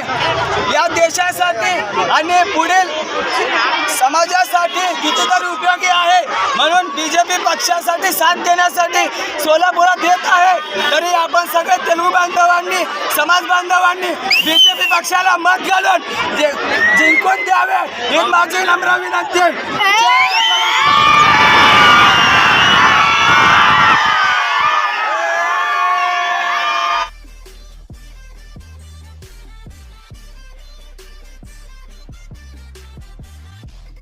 आहे आणि पुढील समाजासाठी कितीतरी उपयोगी आहे. म्हणून बी जे पी पक्षासाठी साथ देण्यासाठी सोलापुरात येत आहे. तरी आपण सगळे तेलुगू बांधवांनी समाज बांधवांनी बीजेपी पक्षाला मत घालून जिंकून द्यावे ही माझी नम्र विनंती